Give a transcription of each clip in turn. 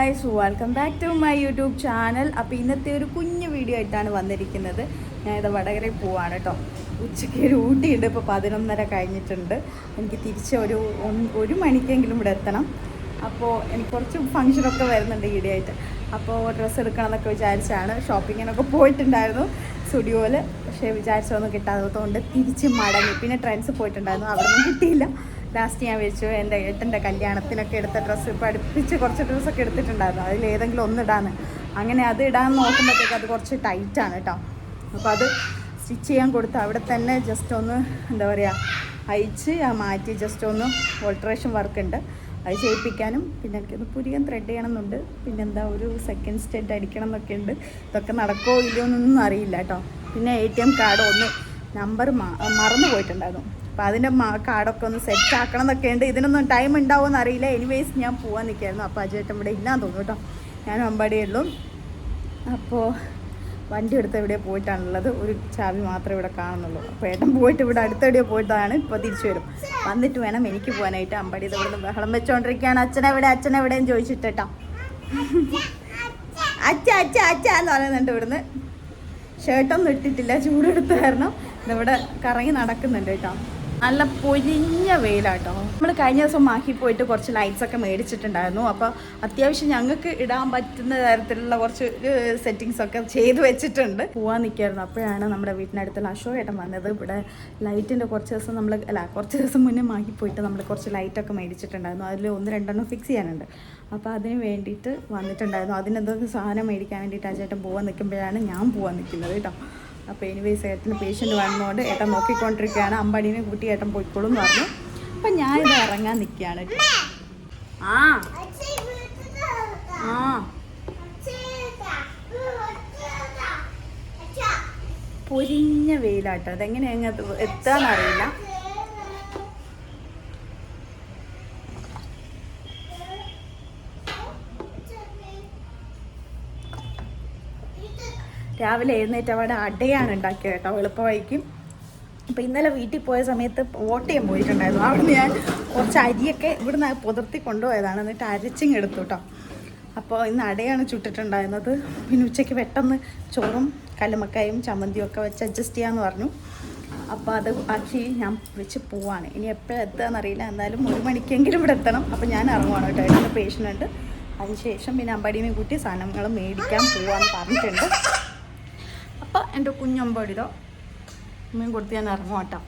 Guys welcome back to my YouTube channel അപ്പോൾ ഇന്നത്തെ ഒരു കുഞ്ഞു വീഡിയോ ആയിട്ടാണ് വന്നിരിക്കുന്നത്. ഞാനിത് വടകരയിൽ പോവാണ് കേട്ടോ. ഉച്ചയ്ക്ക് ഒരു ഊട്ടിയുണ്ട് ഇപ്പോൾ പതിനൊന്നര കഴിഞ്ഞിട്ടുണ്ട്. എനിക്ക് തിരിച്ച് ഒരു ഒരു മണിക്കെങ്കിലും ഇവിടെ എത്തണം. അപ്പോൾ എനിക്ക് കുറച്ച് ഫങ്ഷനൊക്കെ വരുന്നുണ്ട് ഈടെയായിട്ട് അപ്പോൾ ഡ്രസ്സ് എടുക്കണം എന്നൊക്കെ വിചാരിച്ചാണ്. ഷോപ്പിങ്ങിനൊക്കെ പോയിട്ടുണ്ടായിരുന്നു സ്റ്റുഡിയോയിൽ പക്ഷേ വിചാരിച്ചതൊന്നും കിട്ടാത്തതുകൊണ്ട് തിരിച്ച് മടങ്ങി. പിന്നെ ട്രെൻഡ്സ് പോയിട്ടുണ്ടായിരുന്നു. അവിടെ നിന്നും കിട്ടിയില്ല. ലാസ്റ്റ് ഞാൻ വെച്ചു എന്റെ ഏട്ടന്റെ കല്യാണത്തിനൊക്കെ എടുത്ത ഡ്രസ്സ് ഇപ്പോൾ അടുപ്പിച്ച് കുറച്ച് ഡ്രസ്സൊക്കെ എടുത്തിട്ടുണ്ടായിരുന്നു. അതിൽ ഏതെങ്കിലും ഒന്ന് ഇടാന്ന്. അങ്ങനെ അത് ഇടാൻ നോക്കുമ്പോഴത്തേക്ക് അത് കുറച്ച് ടൈറ്റാണ് കേട്ടോ അപ്പോൾ അത് സ്റ്റിച്ച് ചെയ്യാൻ കൊടുത്ത് അവിടെ തന്നെ ജസ്റ്റ് ഒന്ന് എന്താ പറയുക അയച്ച് മാറ്റി ജസ്റ്റ് ഒന്ന് ഓൾട്രേഷൻ വർക്ക് ഉണ്ട്. അത് ചെയ്യിപ്പിക്കാനും പിന്നെ എനിക്കൊന്ന് പുതിയ ത്രെഡ് ചെയ്യണമെന്നുണ്ട്. പിന്നെ എന്താ ഒരു സെക്കൻഡ് സ്റ്റെഡ് അടിക്കണം എന്നൊക്കെ ഉണ്ട്. ഇതൊക്കെ നടക്കുമോ ഇല്ലയോ എന്നൊന്നും അറിയില്ല കേട്ടോ പിന്നെ എ ടി എം കാർഡ് ഒന്ന് നമ്പർ മറന്നു പോയിട്ടുണ്ടായിരുന്നു. അപ്പോൾ അതിന്റെ കാർഡൊക്കെ ഒന്ന് സെറ്റ് ആക്കണം എന്നൊക്കെ ഉണ്ട്. ഇതിനൊന്നും ടൈം ഉണ്ടാവുമെന്ന് അറിയില്ല എനിവേസ് ഞാൻ പോകാൻ നിൽക്കായിരുന്നു അപ്പോൾ അജേട്ടൻ ഇവിടെ ഇല്ലാന്ന് തോന്നുന്നു കേട്ടോ. ഞാൻ അമ്പാടിയുള്ളൂ അപ്പോൾ വണ്ടി എടുത്ത് എവിടെ പോയിട്ടാണുള്ളത്. ഒരു ചാവി മാത്രമേ ഇവിടെ കാണുന്നുള്ളൂ. അപ്പോൾ ഏട്ടൻ പോയിട്ട് ഇവിടെ അടുത്തെവിടെയോ പോയിട്ടാണ് ഇപ്പോൾ തിരിച്ചു വരും. വന്നിട്ട് വേണം എനിക്ക് പോകാനായിട്ട് അമ്പാടി ഇത് നിന്ന് ബഹളം വെച്ചുകൊണ്ടിരിക്കുകയാണ് അച്ഛനെവിടെ അച്ഛനെവിടെയും ചോദിച്ചിട്ടോ അച്ഛ അച്ഛ അച്ഛ എന്ന് പറയുന്നുണ്ട് ഇവിടുന്ന്. ഷർട്ടൊന്നും ഇട്ടിട്ടില്ല. ചൂടെടുത്ത് കാരണം ഇതിവിടെ കറങ്ങി നടക്കുന്നുണ്ട് കേട്ടോ. നല്ല പൊരിഞ്ഞ വെയിലാട്ടോ. നമ്മൾ കഴിഞ്ഞ ദിവസം മാഹി പോയിട്ട് കുറച്ച് ലൈറ്റ്സ് ഒക്കെ മേടിച്ചിട്ടുണ്ടായിരുന്നു. അപ്പോൾ അത്യാവശ്യം ഞങ്ങൾക്ക് ഇടാൻ പറ്റുന്ന തരത്തിലുള്ള കുറച്ച് സെറ്റിങ്സ് ഒക്കെ ചെയ്ത് വെച്ചിട്ടുണ്ട്. പോവാൻ നിൽക്കായിരുന്നു അപ്പോഴാണ് നമ്മുടെ വീട്ടിനടുത്തുള്ള അശോക് ഏട്ടൻ വന്നത്. ഇവിടെ ലൈറ്റിന്റെ കുറച്ച് ദിവസം നമ്മൾ അല്ല കുറച്ച് ദിവസം മുന്നേ മാഹി പോയിട്ട് നമ്മൾ കുറച്ച് ലൈറ്റൊക്കെ മേടിച്ചിട്ടുണ്ടായിരുന്നു. അതിൽ ഒന്ന് രണ്ടെണ്ണം ഫിക്സ് ചെയ്യാനുണ്ട്. അപ്പോൾ അതിന് വേണ്ടിയിട്ട് വന്നിട്ടുണ്ടായിരുന്നു. അതിനെന്തൊക്കെ സാധനം മേടിക്കാൻ വേണ്ടിയിട്ട് ആ ചേട്ടൻ നിൽക്കുമ്പോഴാണ് ഞാൻ പോവാൻ നിൽക്കുന്നത് കേട്ടോ. അപ്പോൾ എനിവേസ് ഏട്ടന് പേഷ്യന്റ് വന്നതുകൊണ്ട് ഏട്ടൻ നോക്കിക്കൊണ്ടിരിക്കുകയാണ്. അമ്പടീനെ കൂട്ടി ഏട്ടൻ പോയിക്കോളും പറഞ്ഞു. അപ്പം ഞാനിത് ഇറങ്ങാൻ നിൽക്കുകയാണ് ആ. പൊരിഞ്ഞ വെയിലാട്ടോ. അതെങ്ങനെ അങ്ങ് എത്താന്നറിയില്ല രാവിലെ എഴുന്നേറ്റ് അവിടെ അടയാണ് ഉണ്ടാക്കിയത് കേട്ടോ എളുപ്പമായിരിക്കും അപ്പോൾ ഇന്നലെ വീട്ടിൽ പോയ സമയത്ത് ഓട്ടയം പോയിട്ടുണ്ടായിരുന്നു. അവിടുന്ന് ഞാൻ കുറച്ച് അരിയൊക്കെ ഇവിടുന്ന് പുതിർത്തി കൊണ്ടുപോയതാണ്. എന്നിട്ട് അരച്ചിങ് എടുത്തു കേട്ടോ അപ്പോൾ ഇന്ന് അടയാണ് ചുട്ടിട്ടുണ്ടായിരുന്നത്. പിന്നെ ഉച്ചയ്ക്ക് പെട്ടെന്ന് ചോറും കല്ലുമക്കായും ചമ്മന്തിയും ഒക്കെ വെച്ച് അഡ്ജസ്റ്റ് ചെയ്യാമെന്ന് പറഞ്ഞു. അപ്പോൾ അത് ആക്കി ഞാൻ വെച്ച് പോവാണ്. ഇനി എപ്പോഴും എത്തുകയെന്നറിയില്ല എന്തായാലും ഒരു മണിക്കെങ്കിലും ഇവിടെ എത്തണം. അപ്പോൾ ഞാൻ ഇറങ്ങുവാണ് കേട്ടോ എന്റെ പേഷ്യന്റ് ഉണ്ട്. അതിനുശേഷം പിന്നെ അമ്പടിമേ കൂട്ടി സാധനങ്ങൾ മേടിക്കാൻ പോവാന്ന് പറഞ്ഞിട്ടുണ്ട്. അപ്പോൾ എന്റെ കുഞ്ഞമ്പടിതോ. അമ്മയും കൊടുത്ത് ഞാൻ ഇറങ്ങും കേട്ടോ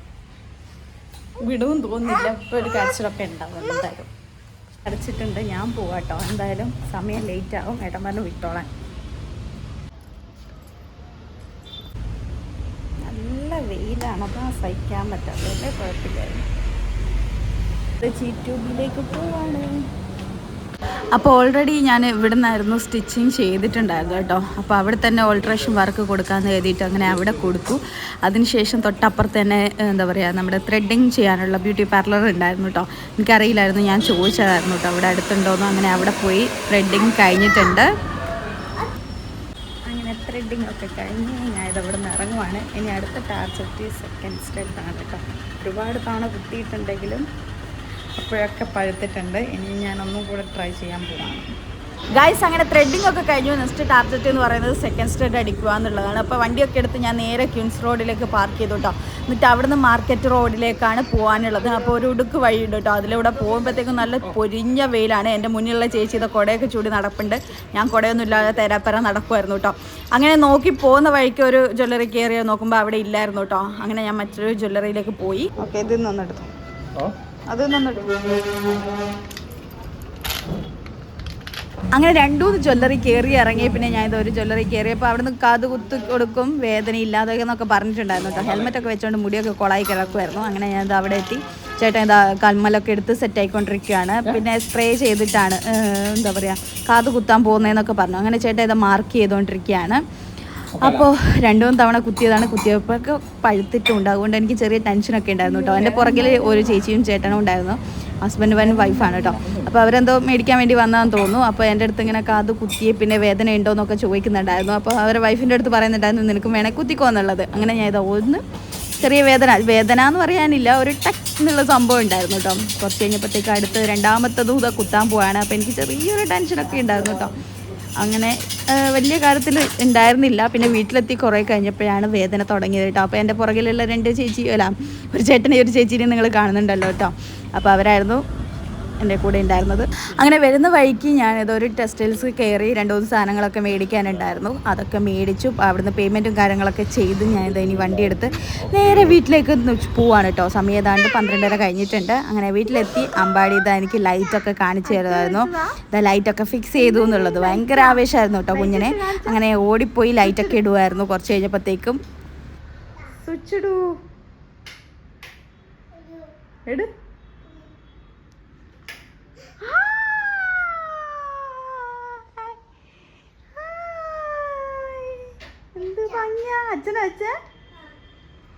വിടുവും തോന്നുന്നില്ല. ഇപ്പോൾ ഒരു കരച്ചിലൊക്കെ ഉണ്ടാവും എന്തായാലും. കരച്ചിട്ടുണ്ട്. ഞാൻ പോവാട്ടോ. എന്തായാലും സമയം ലേറ്റ് ആവും. ഏട്ടൻ പറഞ്ഞു വിട്ടോളാൻ. നല്ല വെയിലാണ്. അതാ സഹിക്കാൻ പറ്റാത്തതല്ലേ കുഴപ്പമില്ലായിരുന്നു. ചീറ്റൂബിലേക്ക് പോവാണ്. അപ്പോൾ ഓൾറെഡി ഞാൻ ഇവിടെ നിന്നായിരുന്നു സ്റ്റിച്ചിങ് ചെയ്തിട്ടുണ്ടായിരുന്നു കേട്ടോ. അപ്പോൾ അവിടെ തന്നെ ഓൾട്രേഷൻ വർക്ക് കൊടുക്കാമെന്ന് എഴുതിയിട്ട് അങ്ങനെ അവിടെ കൊടുത്തു. അതിനുശേഷം തൊട്ടപ്പുറത്ത് തന്നെ എന്താ പറയുക നമ്മുടെ ത്രെഡിങ് ചെയ്യാനുള്ള ബ്യൂട്ടി പാർലർ ഉണ്ടായിരുന്നു കേട്ടോ. എനിക്കറിയില്ലായിരുന്നു ഞാൻ ചോദിച്ചതായിരുന്നു കേട്ടോ അവിടെ അടുത്തുണ്ടോയെന്ന് അങ്ങനെ അവിടെ പോയി ത്രെഡിങ് കഴിഞ്ഞിട്ടുണ്ട്. അങ്ങനെ ത്രെഡിങ് ഒക്കെ കഴിഞ്ഞ് ഞാനിത് അവിടെ നിന്ന് ഇറങ്ങുവാണ്. ഇനി അടുത്ത ടാർജറ്റ് സെക്കൻഡ് സ്റ്റെപ്പാണ് കേട്ടോ. ഒരുപാട് തവണ കുത്തിയിട്ടുണ്ടെങ്കിലും അപ്പോഴൊക്കെ പഴുത്തിട്ടുണ്ട്. ഇനി ഞാൻ ഒന്നും കൂടെ ട്രൈ ചെയ്യാൻ പോവാണ്. ഗായ്സ് അങ്ങനെ ത്രെഡിംഗ് ഒക്കെ കഴിഞ്ഞു. നെക്സ്റ്റ് ടാർഗറ്റ് എന്ന് പറയുന്നത് സെക്കൻഡ് സ്റ്റെഡ് അടിക്കുക എന്നുള്ളതാണ് അപ്പോൾ വണ്ടിയൊക്കെ എടുത്ത് ഞാൻ നേരെ ക്യൂൻസ് റോഡിലേക്ക് പാർക്ക് ചെയ്തു കേട്ടോ എന്നിട്ട് അവിടുന്ന് മാർക്കറ്റ് റോഡിലേക്കാണ് പോകാനുള്ളത് അപ്പോൾ ഒരു ഉടുക്ക് വഴിയുണ്ട് കേട്ടോ അതിലൂടെ പോകുമ്പോഴത്തേക്കും നല്ല പൊരിഞ്ഞ വെയിലാണ്. എന്റെ മുന്നിലുള്ള ചേച്ചി ഇത് കുടയൊക്കെ ചൂടി നടപ്പുണ്ട്. ഞാൻ കുടയൊന്നും ഇല്ലാതെ തെരാപ്പര നടക്കുമായിരുന്നു കേട്ടോ അങ്ങനെ നോക്കി പോകുന്ന വഴിക്ക് ഒരു ജ്വല്ലറി കയറി നോക്കുമ്പോൾ അവിടെ ഇല്ലായിരുന്നു കേട്ടോ അങ്ങനെ ഞാൻ മറ്റൊരു ജ്വല്ലറിയിലേക്ക് പോയി. ഓക്കെ ഇതിൽ നിന്നെടുത്തു അങ്ങനെ രണ്ടുമൂന്ന് ജ്വല്ലറി കയറി ഇറങ്ങി പിന്നെ ഞാൻ ഇത് ഒരു ജ്വല്ലറി കയറിയപ്പോൾ അവിടുന്ന് കാത് കുത്തി കൊടുക്കും വേദന ഇല്ലാതെ എന്നൊക്കെ പറഞ്ഞിട്ടുണ്ടായിരുന്നു കേട്ടോ. ഹെൽമെറ്റ് ഒക്കെ വെച്ചുകൊണ്ട് മുടിയൊക്കെ കൊളായി കിടക്കുമായിരുന്നു അങ്ങനെ ഞാൻ ഇത് അവിടെ എത്തി. ചേട്ടൻ ഇതാ കൽമലൊക്കെ എടുത്ത് സെറ്റ് ആയിക്കൊണ്ടിരിക്കുകയാണ് പിന്നെ സ്പ്രേ ചെയ്തിട്ടാണ് എന്താ പറയുക കാത് കുത്താൻ പോകുന്നതെന്നൊക്കെ പറഞ്ഞു. അങ്ങനെ ചേട്ടൻ ഇത് മാർക്ക് ചെയ്തുകൊണ്ടിരിക്കുകയാണ് അപ്പോൾ രണ്ടു മൂന്ന് തവണ കുത്തിയതാണ്. കുത്തിയപ്പോഴൊക്കെ പഴുത്തിട്ടുണ്ട്. അതുകൊണ്ട് എനിക്ക് ചെറിയ ടെൻഷനൊക്കെ ഉണ്ടായിരുന്നു കേട്ടോ. എന്റെ പുറകിൽ ഒരു ചേച്ചിയും ചേട്ടനും ഉണ്ടായിരുന്നു. ഹസ്ബൻഡ് വൻ വൈഫാണ് കേട്ടോ. അപ്പോൾ അവരെന്തോ മേടിക്കാൻ വേണ്ടി വന്നതാന്ന് തോന്നുന്നു. അപ്പോൾ എന്റെ അടുത്ത് ഇങ്ങനെ കാത് കുത്തിയെ പിന്നെ വേദന ഉണ്ടോ എന്നൊക്കെ ചോദിക്കുന്നുണ്ടായിരുന്നു. അപ്പോൾ അവരെ വൈഫിന്റെ അടുത്ത് പറയുന്നുണ്ടായിരുന്നു നിനക്ക് വേണേൽ കുത്തിക്കോ എന്നുള്ളത്. അങ്ങനെ ഞാൻ ഇത് ഒന്ന് ചെറിയ വേദന വേദന എന്ന് പറയാനില്ല ഒരു ടച്ച് എന്നുള്ള സംഭവം ഉണ്ടായിരുന്നു കേട്ടോ. കുറച്ച് കഴിഞ്ഞപ്പോഴത്തേക്ക് അടുത്ത് രണ്ടാമത്തെ ഇതാ കുത്താൻ പോവാണ്. അപ്പോൾ എനിക്ക് ചെറിയൊരു ടെൻഷനൊക്കെ ഉണ്ടായിരുന്നു കേട്ടോ. അങ്ങനെ വലിയ കാര്യത്തിൽ ഉണ്ടായിരുന്നില്ല. പിന്നെ വീട്ടിലെത്തി കുറേ കഴിഞ്ഞപ്പോഴാണ് വേദന തുടങ്ങിയത് കേട്ടോ. അപ്പോൾ എന്റെ പുറകിലുള്ള രണ്ട് ചേച്ചി അല്ല ഒരു ചേട്ടനെ ഒരു ചേച്ചീനെ നിങ്ങൾ കാണുന്നുണ്ടല്ലോ കേട്ടോ. അപ്പോൾ അവരായിരുന്നു എന്റെ കൂടെ ഉണ്ടായിരുന്നത്. അങ്ങനെ വരുന്ന വഴിക്ക് ഞാൻ ഏതൊരു ടെക്സ്റ്റൈൽസ് കയറി രണ്ട് മൂന്ന് സാധനങ്ങളൊക്കെ മേടിക്കാനുണ്ടായിരുന്നു. അതൊക്കെ മേടിച്ചു. അവിടുന്ന് പേയ്മെന്റും കാര്യങ്ങളൊക്കെ ചെയ്ത് ഞാൻ ഇത് ഇനി വണ്ടി എടുത്ത് നേരെ വീട്ടിലേക്ക് പോവാണ് കേട്ടോ. സമയം ഏതാണ്ട് പന്ത്രണ്ടര കഴിഞ്ഞിട്ടുണ്ട്. അങ്ങനെ വീട്ടിലെത്തി. അമ്പാടി ഇതാ എനിക്ക് ലൈറ്റൊക്കെ കാണിച്ചു തരുമായിരുന്നു. ഇതാ ലൈറ്റൊക്കെ ഫിക്സ് ചെയ്തു എന്നുള്ളത്. ഭയങ്കര ആവേശമായിരുന്നു കേട്ടോ കുഞ്ഞിനെ. അങ്ങനെ ഓടിപ്പോയി ലൈറ്റൊക്കെ ഇടുമായിരുന്നു കുറച്ച് കഴിഞ്ഞപ്പോഴത്തേക്കും. സ്വിച്ച് ഇടൂ. എടു. അച്ഛനാ വെച്ചേ?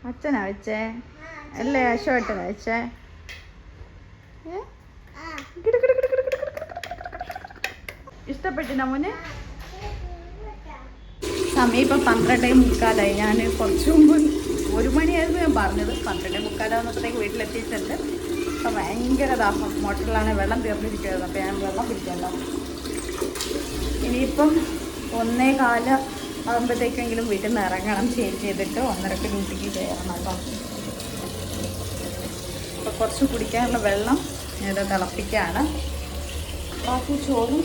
അച്ഛനാ വെച്ചേ? അല്ലേ അശോട്ടനാ വെച്ചേ? ഇഷ്ടപ്പെട്ടിനാ മോനെ? സമയം ഇപ്പം പന്ത്രണ്ടേ മുക്കാലായി. ഞാൻ കുറച്ച് മുമ്പ് ഒരു മണിയായിരുന്നു ഞാൻ പറഞ്ഞത്. പന്ത്രണ്ടേ മുക്കാലാവുന്നപ്പോഴത്തേക്ക് വീട്ടിലെത്തിയിട്ടുണ്ട്. അപ്പം ഭയങ്കര ദാഹം. മോട്ടറിലാണ് വെള്ളം തീർന്നിരിക്കുന്നത്. അപ്പോൾ ഞാൻ വെള്ളം പിടിക്കണ്ട ഇനിയിപ്പം ഒന്നേ കാല ആകുമ്പോഴത്തേക്കെങ്കിലും വീട്ടിൽ നിന്ന് ഇറങ്ങണം ചേഞ്ച് ചെയ്തിട്ട് ഒന്നരക്ക് ഡ്യൂട്ടിക്ക് കയറണം കേട്ടോ. അപ്പോൾ കുറച്ച് കുടിക്കാനുള്ള വെള്ളം ഇത് തിളപ്പിക്കുകയാണ് ബാക്കി ചോറും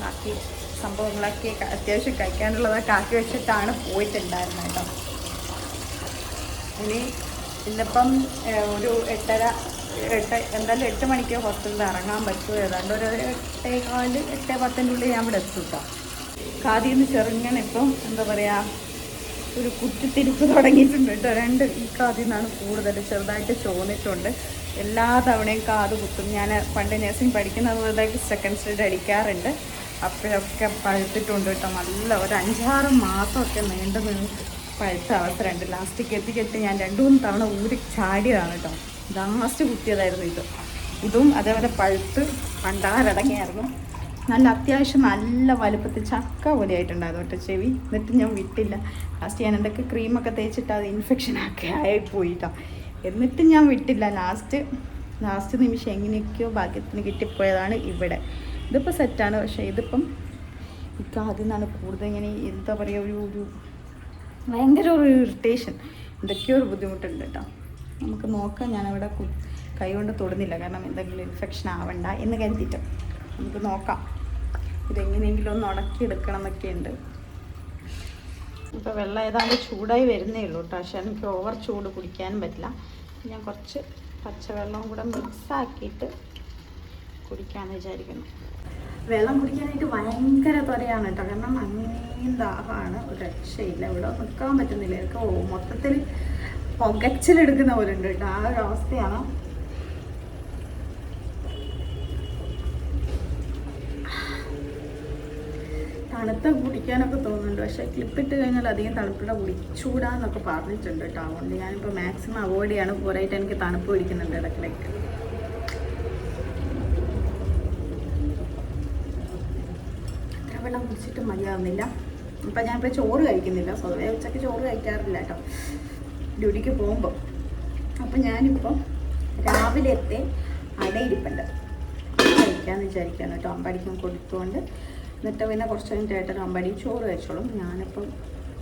ബാക്കി സംഭവങ്ങളൊക്കെ അത്യാവശ്യം കഴിക്കാനുള്ളതൊക്കെ ആക്കി വെച്ചിട്ടാണ് പോയിട്ടുണ്ടായിരുന്നത് കേട്ടോ. ഇനി ഇന്നിപ്പം ഒരു എട്ടര എട്ട് എന്തായാലും എട്ട് മണിക്ക് ഹോസ്പിറ്റലിൽ ഇറങ്ങാൻ പറ്റുമോ? ഏതാണ്ട് ഒരു എട്ടേ കാൽ എട്ടേ പത്തിന്റെ ഉള്ളിൽ ഞാൻ ഇവിടെ എത്തും കേട്ടോ. കാതിൽ നിന്ന് ചെറുങ്ങനെ ഇപ്പം എന്താ പറയുക ഒരു കുറ്റിത്തിരിപ്പ് തുടങ്ങിയിട്ടുണ്ട് കേട്ടോ. രണ്ട് ഈ കാതിൽ നിന്നാണ് കൂടുതൽ ചെറുതായിട്ട് ചോന്നിട്ടുണ്ട്. എല്ലാ തവണയും കാത് കുത്തും. ഞാൻ പണ്ട് നഴ്സിംഗ് പഠിക്കുന്നത് പോലെ സെക്കൻഡ് സ്റ്റേജ് അടിക്കാറുണ്ട്. അപ്പോഴൊക്കെ പഴുത്തിട്ടുണ്ട് കേട്ടോ. നല്ല ഒരു അഞ്ചാറ് മാസമൊക്കെ നീണ്ടു നിന്ന് പഴുത്ത അവസരമുണ്ട്. ലാസ്റ്റിക്ക് എത്തിക്കെത്തി ഞാൻ രണ്ടു മൂന്ന് തവണ ഊരി ചാടിയതാണ് കേട്ടോ. ലാസ്റ്റ് കുത്തിയതായിരുന്നു ഇത്. ഇതും അതേപോലെ പഴുത്ത് പണ്ടാരടങ്ങിയായിരുന്നു. നല്ല അത്യാവശ്യം നല്ല വലുപ്പത്തിൽ ചക്ക പോലെ ആയിട്ടുണ്ടായിരുന്നു കേട്ടോ ചെവി. എന്നിട്ട് ഞാൻ വിട്ടില്ല. ലാസ്റ്റ് ഞാൻ എന്തൊക്കെ ക്രീമൊക്കെ തേച്ചിട്ട് അത് ഇൻഫെക്ഷനൊക്കെ ആയിപ്പോയി കേട്ടോ എന്നിട്ട് ഞാൻ വിട്ടില്ല. ലാസ്റ്റ് ലാസ്റ്റ് നിമിഷം എങ്ങനെയൊക്കെയോ ഭാഗ്യത്തിന് കിട്ടിപ്പോയതാണ് ഇവിടെ. ഇതിപ്പോൾ സെറ്റാണ് പക്ഷേ ഇതിപ്പം ഇപ്പം അതിൽ നിന്നാണ് കൂടുതൽ ഇങ്ങനെ എന്താ പറയുക ഒരു ഒരു ഭയങ്കര ഒരു ഇറിറ്റേഷൻ എന്തൊക്കെയോ ഒരു ബുദ്ധിമുട്ടുണ്ട് കേട്ടോ. നമുക്ക് നോക്കാം. ഞാനവിടെ കൈ കൊണ്ട് തൊടുന്നില്ല. കാരണം എന്തെങ്കിലും ഇൻഫെക്ഷൻ ആവണ്ട എന്ന് കരുതിയിട്ട് നമുക്ക് നോക്കാം. ഇതെങ്ങനെയെങ്കിലും ഒന്ന് ഉണക്കിയെടുക്കണം എന്നൊക്കെ ഉണ്ട് ഇപ്പോൾ വെള്ളം ഏതാണ്ട് ചൂടായി വരുന്നേ ഉള്ളൂ കേട്ടോ പക്ഷേ എനിക്ക് ഓവർ ചൂട് കുടിക്കാനും പറ്റില്ല. ഞാൻ കുറച്ച് പച്ചവെള്ളവും കൂടെ മിക്സാക്കിയിട്ട് കുടിക്കാമെന്ന് വിചാരിക്കുന്നു. വെള്ളം കുടിക്കാനായിട്ട് ഭയങ്കര ത്വരയാണ് കേട്ടോ കാരണം അങ്ങനെയും ദാഹമാണ് ഒരു രക്ഷയില്ല ഇവിടെ നിൽക്കാൻ പറ്റുന്നില്ല. എനിക്ക് ഓ മൊത്തത്തിൽ പുകച്ചിലെടുക്കുന്ന പോലെ ഉണ്ട് കേട്ടോ ആ ഒരു അവസ്ഥയാണ്. തണുത്ത കുടിക്കാനൊക്കെ തോന്നുന്നുണ്ട്. പക്ഷേ ക്ലിപ്പിട്ട് കഴിഞ്ഞാൽ അധികം തണുപ്പിടെ കുടിച്ചൂടാന്നൊക്കെ പറഞ്ഞിട്ടുണ്ട് കേട്ടോ. അതുകൊണ്ട് ഞാനിപ്പോൾ മാക്സിമം അവോയ്ഡ് ചെയ്യാണ്. പോരായിട്ട് എനിക്ക് തണുപ്പ് പിടിക്കുന്നുണ്ട് ഇടയ്ക്കിടയ്ക്ക്. എത്ര വെള്ളം കുടിച്ചിട്ട് മതിയാവുന്നില്ല. ഇപ്പം ഞാനിപ്പോൾ ചോറ് കഴിക്കുന്നില്ല. സ്വതവേ ഉച്ചയ്ക്ക് ചോറ് കഴിക്കാറില്ല കേട്ടോ. ഡ്യൂട്ടിക്ക് പോകുമ്പോൾ അപ്പം ഞാനിപ്പോൾ രാവിലത്തെ അടയിരിപ്പുണ്ട്. കഴിക്കാമെന്ന് വിചാരിക്കുകയാണ് കേട്ടോ. അമ്പടിക്കും കൊടുത്തുകൊണ്ട് എന്നിട്ട് പിന്നെ കുറച്ച് കഴിഞ്ഞിട്ട് ഏട്ടൻ അമ്പടി ചോറ് വെച്ചോളും ഞാനിപ്പം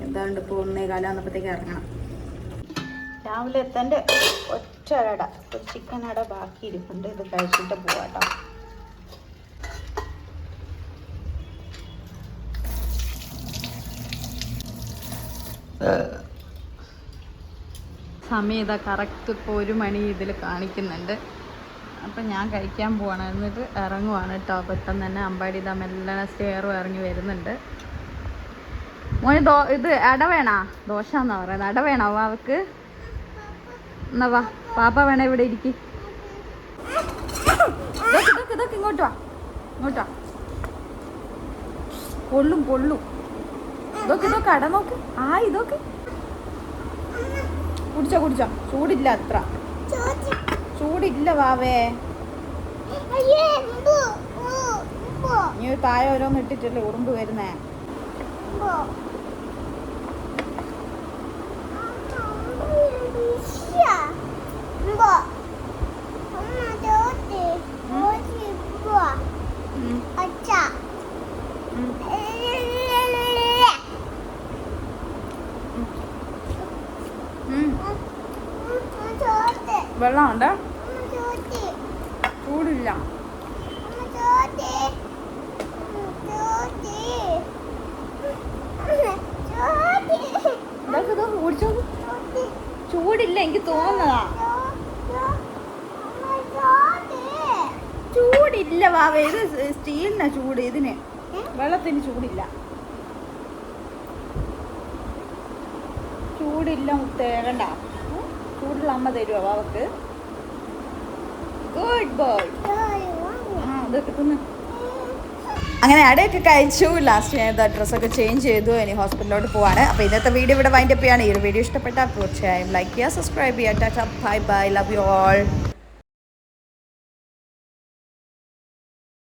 എന്താണ്ട് ഇപ്പോൾ ഒന്നേ കാലാകുന്നപ്പോഴത്തേക്ക് ഇറങ്ങണം. രാവിലെ എത്തേണ്ട ഒറ്റ അട ഒരു ചിക്കൻ അട ബാക്കി ഇരിപ്പുണ്ട്. ഇത് കഴിച്ചിട്ട് പോവാട്ടോ സമയം കറക്റ്റ് ഇപ്പോൾ ഒരു മണി ഇതിൽ കാണിക്കുന്നുണ്ട്. അപ്പം ഞാൻ കഴിക്കാൻ പോവാണ്. എന്നിട്ട് ഇറങ്ങുവാണ് കേട്ടോ. പെട്ടെന്ന് തന്നെ അമ്പാടി ഇതാ മെല്ലെ സ്റ്റെയറും ഇറങ്ങി വരുന്നുണ്ട്. മോന് ദോ ഇത് അട വേണോ? ദോശ എന്നാ പറയുന്നത് അട വേണോ വാവക്ക് എന്നാ വാ. പാപ്പ വേണേ ഇവിടെ ഇരിക്കി. ഇതൊക്കെ ഇങ്ങോട്ട് വാ. കൊള്ളും കൊള്ളും. ഇതൊക്കെ ഇതൊക്കെ അട നോക്ക്. ആ ഇതൊക്കെ. കുടിച്ചോ കുടിച്ചോ. ചൂടില്ല അത്ര. ചൂടില്ല വാവേ. നീ ഒരു താഴെ ഓരോന്ന് ഇട്ടിട്ടല്ലേ ഉറുമ്പ് വരുന്നേ? Bye. വെള്ളം ഉണ്ട് ചൂടില്ല. ചൂടില്ല എനിക്ക് തോന്നുന്നതാ. ചൂടില്ല വാവ ഇത് സ്റ്റീലിനാ ചൂട് ഇതിന്. വെള്ളത്തിന് ചൂടില്ല. ചൂടില്ല മുത്തേ ചൂടുള്ള അമ്മ തരുമോ അവർക്ക് ഗുഡ് ബോയ് ആ ഇതൊക്കെ തിന്ന് അങ്ങനെ അടയൊക്കെ കഴിച്ചു. ലാസ്റ്റ് ഞാൻ ഡ്രസ്സൊക്കെ ചേഞ്ച് ചെയ്തു. ഇനി ഹോസ്പിറ്റലിലോട്ട് പോവാണ്. അപ്പോൾ ഇന്നത്തെ വീഡിയോ ഇവിടെ വൈൻഡപ്പ് ചെയ്യാണ്. ഈ ഒരു വീഡിയോ ഇഷ്ടപ്പെട്ടാൽ തീർച്ചയായും ലൈക്ക് ചെയ്യുക സബ്സ്ക്രൈബ് ചെയ്യുക. Tata bye bye love you all